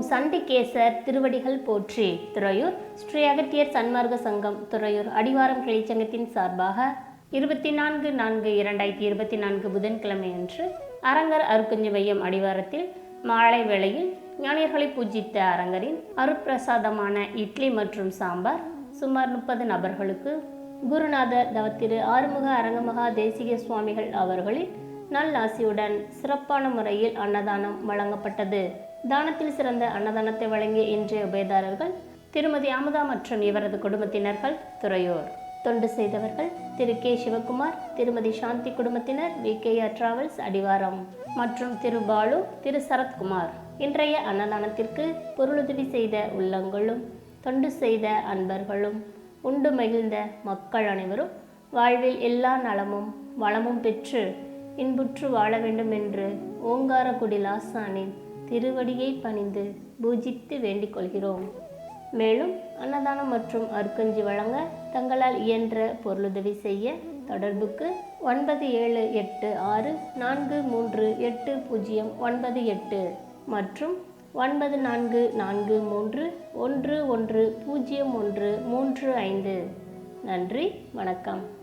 ஓம் சண்டிகேசர் திருவடிகள் போற்றி. துறையூர் ஸ்ரீ அகத்தியர் சன்மார்க்க சங்கம் துறையூர் அடிவாரம் கிளைச்சங்கத்தின் சார்பாக இருபத்தி நான்கு நான்கு இரண்டாயிரத்தி இருபத்தி நான்கு புதன்கிழமை அன்று அரங்கர் அருக்குஞ்சு மையம் அடிவாரத்தில் மாலை வேளையில் ஞானியர்களை பூஜித்த அரங்கரின் அருப்பிரசாதமான இட்லி மற்றும் சாம்பார் சுமார் முப்பது நபர்களுக்கு குருநாதர் தவத்திரு ஆறுமுக அரங்கமகா தேசிக சுவாமிகள் அவர்களின் நல்லாசியுடன் சிறப்பான முறையில் அன்னதானம் வழங்கப்பட்டது. தானத்தில் சிறந்த அன்னதானத்தை வழங்கிய இன்றைய உபயதாரர்கள் திருமதி அமுதா மற்றும் இவரது குடும்பத்தினர்கள் துறையூர். தொண்டு செய்தவர்கள் திரு கே சிவகுமார் திருமதி சாந்தி குடும்பத்தினர் வி கே ஆர் டிராவல்ஸ் அடிவாரம் மற்றும் திரு பாலு திரு சரத்குமார். இன்றைய அன்னதானத்திற்கு பொருளுதவி செய்த உள்ளங்களும் தொண்டு செய்த அன்பர்களும் உண்டு மகிழ்ந்த மக்கள் அனைவரும் வாழ்வில் எல்லா நலமும் வளமும் பெற்று இன்புற்று வாழ வேண்டும் என்று ஓங்காரக்குடி லாசானின் திருவடியை பணிந்து பூஜித்து வேண்டிக் கொள்கிறோம். மேலும் அன்னதானம் மற்றும் அருக்கஞ்சி வழங்க தங்களால் இயன்ற பொருளுதவி செய்ய தொடர்புக்கு ஒன்பது ஏழு எட்டு ஆறு நான்கு மூன்று எட்டு பூஜ்ஜியம் ஒன்பது எட்டு மற்றும் ஒன்பது நான்கு நான்கு மூன்று ஒன்று ஒன்று பூஜ்ஜியம் ஒன்று மூன்று ஐந்து. நன்றி வணக்கம்.